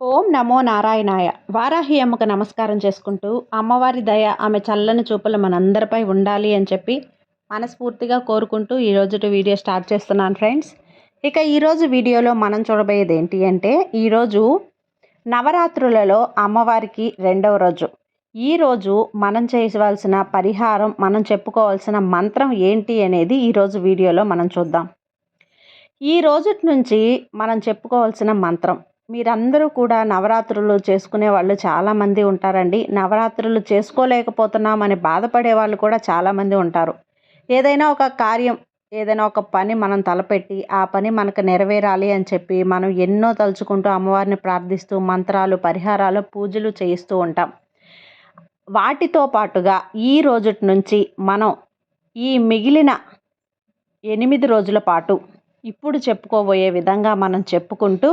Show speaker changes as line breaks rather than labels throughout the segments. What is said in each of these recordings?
ఓం నమో నారాయణాయ. వారాహి అమ్మకు నమస్కారం చేసుకుంటూ అమ్మవారి దయ ఆమె చల్లని చూపులు మనందరిపై ఉండాలి అని చెప్పి మనస్ఫూర్తిగా కోరుకుంటూ ఈరోజు వీడియో స్టార్ట్ చేస్తున్నాను ఫ్రెండ్స్. ఇక ఈరోజు వీడియోలో మనం చూడబోయేది ఏంటి అంటే ఈరోజు నవరాత్రులలో అమ్మవారికి రెండవ రోజు. ఈరోజు మనం చేయవలసిన పరిహారం మనం చెప్పుకోవాల్సిన మంత్రం ఏంటి అనేది ఈరోజు వీడియోలో మనం చూద్దాం. ఈ రోజు నుంచి మనం చెప్పుకోవాల్సిన మంత్రం మీరందరూ కూడా నవరాత్రులు చేసుకునే వాళ్ళు చాలామంది ఉంటారండి. నవరాత్రులు చేసుకోలేకపోతున్నామని బాధపడే వాళ్ళు కూడా చాలామంది ఉంటారు. ఏదైనా ఒక కార్యం ఏదైనా ఒక పని మనం తలపెట్టి ఆ పని మనకు నెరవేరాలి అని చెప్పి మనం ఎన్నో తలుచుకుంటూ అమ్మవారిని ప్రార్థిస్తూ మంత్రాలు పరిహారాలు పూజలు చేయిస్తూ ఉంటాం. వాటితో పాటుగా ఈ రోజు నుంచి మనం ఈ మిగిలిన ఎనిమిది రోజుల పాటు ఇప్పుడు చెప్పుకోబోయే విధంగా మనం చెప్పుకుంటూ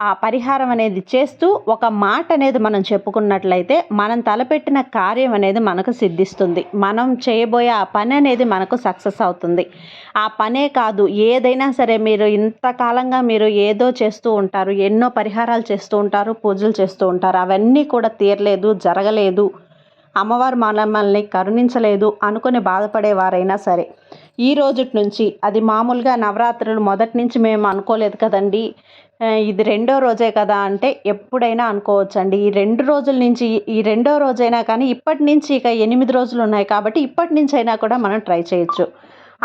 ఆ పరిహారం అనేది చేస్తూ ఒక మాట అనేది మనం చెప్పుకున్నట్లయితే మనం తలపెట్టిన కార్యం అనేది మనకు సిద్ధిస్తుంది. మనం చేయబోయే ఆ పని అనేది మనకు సక్సెస్ అవుతుంది. ఆ పనే కాదు ఏదైనా సరే మీరు ఇంతకాలంగా మీరు ఏదో చేస్తూ ఉంటారు ఎన్నో పరిహారాలు చేస్తూ ఉంటారు పూజలు చేస్తూ ఉంటారు అవన్నీ కూడా తీరలేదు జరగలేదు అమ్మవారు మనల్ని కరుణించలేదు అనుకుని బాధపడేవారైనా సరే ఈ రోజు నుంచి అది మామూలుగా నవరాత్రులు మొదటి నుంచి మేము అనుకోలేదు కదండి. ఇది రెండో రోజే కదా అంటే ఎప్పుడైనా అనుకోవచ్చండి. ఈ రెండు రోజుల నుంచి ఈ రెండో రోజైనా కానీ ఇప్పటి నుంచి ఇక ఎనిమిది రోజులు ఉన్నాయి కాబట్టి ఇప్పటి నుంచి అయినా కూడా మనం ట్రై చేయొచ్చు.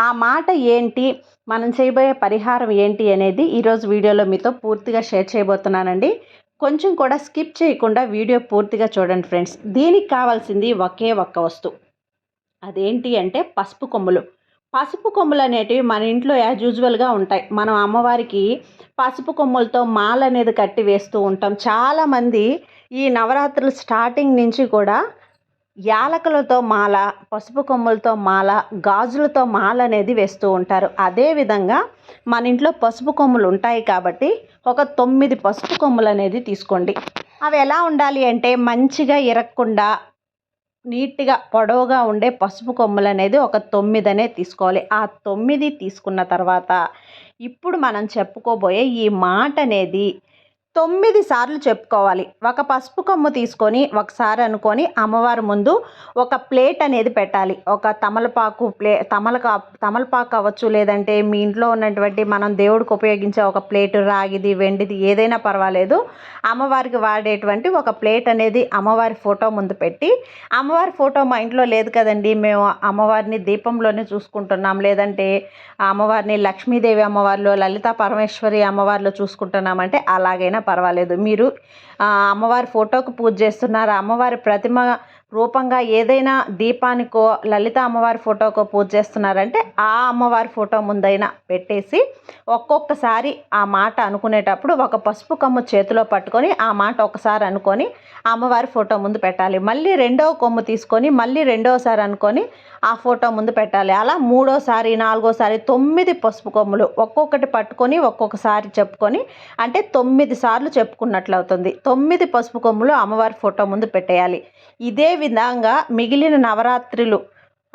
ఆ మాట ఏంటి మనం చేయబోయే పరిహారం ఏంటి అనేది ఈరోజు వీడియోలో మీతో పూర్తిగా షేర్ చేయబోతున్నానండి. కొంచెం కూడా స్కిప్ చేయకుండా వీడియో పూర్తిగా చూడండి ఫ్రెండ్స్. దీనికి కావాల్సింది ఒకే ఒక్క వస్తువు. అదేంటి అంటే పసుపు కొమ్ములు. పసుపు కొమ్ములు అనేటివి మన ఇంట్లో యాజ్ యూజువల్గా ఉంటాయి. మనం అమ్మవారికి పసుపు కొమ్ములతో మాల అనేది కట్టి వేస్తూ ఉంటాం. చాలామంది ఈ నవరాత్రులు స్టార్టింగ్ నుంచి కూడా యాలకులతో మాల పసుపు కొమ్ములతో మాల గాజులతో మాల అనేది వేస్తూ ఉంటారు. అదేవిధంగా మన ఇంట్లో పసుపు కొమ్ములు ఉంటాయి కాబట్టి ఒక తొమ్మిది పసుపు కొమ్ములు అనేది తీసుకోండి. అవి ఎలా ఉండాలి అంటే మంచిగా ఇరక్కుండా నీట్గా పొడవుగా ఉండే పసుపు కొమ్ములు అనేది ఒక తొమ్మిది తీసుకోవాలి. ఆ తొమ్మిది తీసుకున్న తర్వాత ఇప్పుడు మనం చెప్పుకోబోయే ఈ మాట అనేది తొమ్మిది సార్లు చెప్పుకోవాలి. ఒక పసుపు కొమ్ము తీసుకొని ఒకసారి అనుకొని అమ్మవారి ముందు ఒక ప్లేట్ అనేది పెట్టాలి. ఒక తమలపాకు ప్లే తమలకా తమలపాకు అవ్వచ్చు లేదంటే మీ ఇంట్లో ఉన్నటువంటి మనం దేవుడికి ఉపయోగించే ఒక ప్లేటు రాగిది వెండిది ఏదైనా పర్వాలేదు. అమ్మవారికి వాడేటువంటి ఒక ప్లేట్ అనేది అమ్మవారి ఫోటో ముందు పెట్టి అమ్మవారి ఫోటో మా ఇంట్లో లేదు కదండి మేము అమ్మవారిని దీపంలోనే చూసుకుంటున్నాం. లేదంటే అమ్మవారిని లక్ష్మీదేవి అమ్మవారిలో లలిత పరమేశ్వరి అమ్మవారిలో చూసుకుంటున్నామంటే అలాగైనా పర్వాలేదు. మీరు అమ్మవారి ఫోటోకు పూజ చేస్తున్నారు. అమ్మవారి ప్రతిమ రూపంగా ఏదైనా దీపానికో లలిత అమ్మవారి ఫోటోకో పూజ చేస్తున్నారంటే ఆ అమ్మవారి ఫోటో ముందైనా పెట్టేసి ఒక్కొక్కసారి ఆ మాట అనుకునేటప్పుడు ఒక పసుపు కొమ్ము చేతిలో పట్టుకొని ఆ మాట ఒకసారి అనుకొని అమ్మవారి ఫోటో ముందు పెట్టాలి. మళ్ళీ రెండవ కొమ్ము తీసుకొని మళ్ళీ రెండవసారి అనుకొని ఆ ఫోటో ముందు పెట్టాలి. అలా మూడోసారి నాలుగోసారి తొమ్మిది పసుపు కొమ్ములు ఒక్కొక్కటి పట్టుకొని ఒక్కొక్కసారి చెప్పుకొని అంటే తొమ్మిది సార్లు చెప్పుకున్నట్లు అవుతుంది తొమ్మిది పసుపు కొమ్ములు అమ్మవారి ఫోటో ముందు పెట్టేయాలి. ఇదే విధంగా మిగిలిన నవరాత్రులు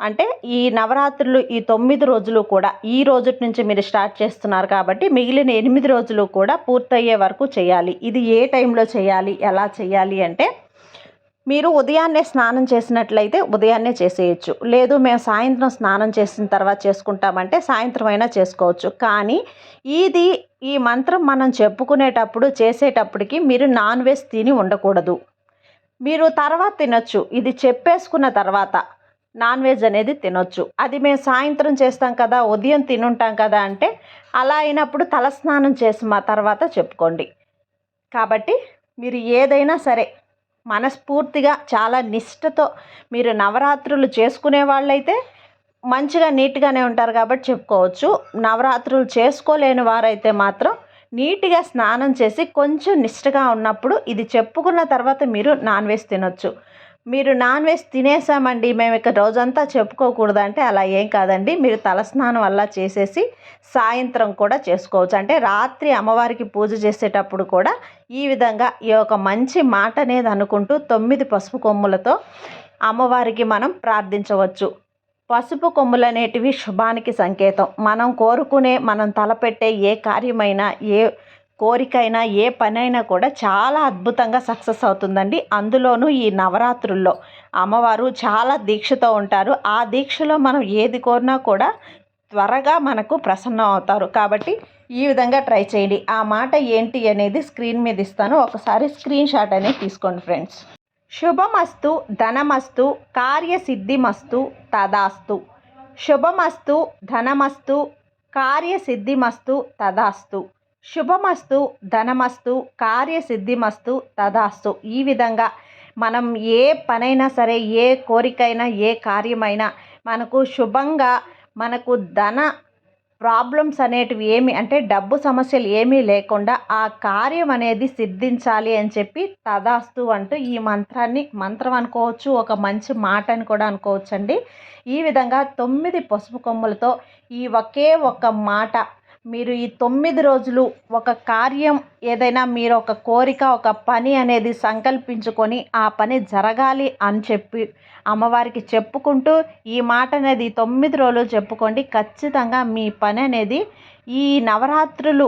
అంటే ఈ నవరాత్రులు ఈ తొమ్మిది రోజులు కూడా ఈ రోజు నుంచి మీరు స్టార్ట్ చేస్తున్నారు కాబట్టి మిగిలిన ఎనిమిది రోజులు కూడా పూర్తయ్యే వరకు చేయాలి. ఇది ఏ టైంలో చేయాలి ఎలా చేయాలి అంటే మీరు ఉదయాన్నే స్నానం చేసినట్లయితే ఉదయాన్నే చేసేయచ్చు. లేదు మేము సాయంత్రం స్నానం చేసిన తర్వాత చేసుకుంటామంటే సాయంత్రం అయినా చేసుకోవచ్చు. కానీ ఇది ఈ మంత్రం మనం చెప్పుకునేటప్పుడు చేసేటప్పటికి మీరు నాన్ వెజ్ తిని ఉండకూడదు. మీరు తర్వాత తినొచ్చు. ఇది చెప్పేసుకున్న తర్వాత నాన్ వెజ్ అనేది తినొచ్చు. అది మేము సాయంత్రం చేస్తాం కదా ఉదయం తినుంటాం కదా అంటే అలా అయినప్పుడు తలస్నానం చేసి మా తర్వాత చెప్పుకోండి. కాబట్టి మీరు ఏదైనా సరే మనస్ఫూర్తిగా చాలా నిష్టతో మీరు నవరాత్రులు చేసుకునే వాళ్ళైతే మంచిగా నీట్గానే ఉంటారు కాబట్టి చెప్పుకోవచ్చు. నవరాత్రులు చేసుకోలేని వారైతే మాత్రం నీట్గా స్నానం చేసి కొంచెం నిష్టగా ఉన్నప్పుడు ఇది చెప్పుకున్న తర్వాత మీరు నాన్ వెజ్ తినొచ్చు. మీరు నాన్ వెజ్ తినేసామండి మేము ఇక రోజంతా చెప్పుకోకూడదంటే అలా ఏం కాదండి. మీరు తలస్నానం అలా చేసేసి సాయంత్రం కూడా చేసుకోవచ్చు. అంటే రాత్రి అమ్మవారికి పూజ చేసేటప్పుడు కూడా ఈ విధంగా ఈ యొక్క మంచి మాట అనేది అనుకుంటూ తొమ్మిది పసుపు కొమ్ములతో అమ్మవారికి మనం ప్రార్థించవచ్చు. పసుపు కొమ్ములు అనేటివి శుభానికి సంకేతం. మనం కోరుకునే మనం తలపెట్టే ఏ కార్యమైనా ఏ కోరికైనా ఏ పనైనా కూడా చాలా అద్భుతంగా సక్సెస్ అవుతుందండి. అందులోనూ ఈ నవరాత్రుల్లో అమ్మవారు చాలా దీక్షతో ఉంటారు. ఆ దీక్షలో మనం ఏది కోరినా కూడా త్వరగా మనకు ప్రసన్నం అవుతారు. కాబట్టి ఈ విధంగా ట్రై చేయండి. ఆ మాట ఏంటి అనేది స్క్రీన్ మీద ఇస్తాను. ఒకసారి స్క్రీన్ షాట్ అనేది తీసుకోండి ఫ్రెండ్స్. శుభమస్తు ధనమస్తు కార్యసిద్ధిమస్తు తదాస్తు. శుభమస్తు ధనమస్తు కార్యసిద్ధిమస్తు తదాస్తు. శుభమస్తు ధనమస్తు కార్యసిద్ధిమస్తు తదాస్తు. ఈ విధంగా మనం ఏ పనైనా సరే ఏ కోరికైనా ఏ కార్యమైనా మనకు శుభంగా మనకు ధన ప్రాబ్లమ్స్ అనేటివి ఏమి అంటే డబ్బు సమస్యలు ఏమీ లేకుండా ఆ కార్యం అనేది సిద్ధించాలి అని చెప్పి తదాస్తు అంటూ ఈ మంత్రాన్ని మంత్రం అనుకోవచ్చు ఒక మంచి మాట అని కూడా అనుకోవచ్చండి. ఈ విధంగా తొమ్మిది పసుపు కొమ్ములతో ఈ ఒకే ఒక మాట మీరు ఈ తొమ్మిది రోజులు ఒక కార్యం ఏదైనా మీరు ఒక కోరిక ఒక పని అనేది సంకల్పించుకొని ఆ పని జరగాలి అని చెప్పి అమ్మవారికి చెప్పుకుంటూ ఈ మాట అనేది తొమ్మిది రోజులు చెప్పుకోండి. ఖచ్చితంగా మీ పని అనేది ఈ నవరాత్రులు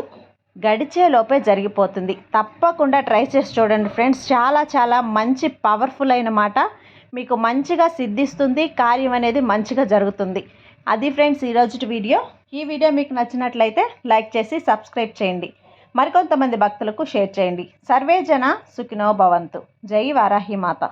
గడిచేలోపే జరిగిపోతుంది. తప్పకుండా ట్రై చేసి చూడండి ఫ్రెండ్స్. చాలా చాలా మంచి పవర్ఫుల్ అయిన మాట మీకు మంచిగా సిద్ధిస్తుంది. కార్యం అనేది మంచిగా జరుగుతుంది. అది ఫ్రెండ్స్ ఈరోజు వీడియో. ఈ వీడియో మీకు నచ్చినట్లయితే లైక్ చేసి సబ్స్క్రైబ్ చేయండి. మరికొంతమంది భక్తులకు షేర్ చేయండి. సర్వే జన సుఖినో భవంతు. జై వారాహి మాత.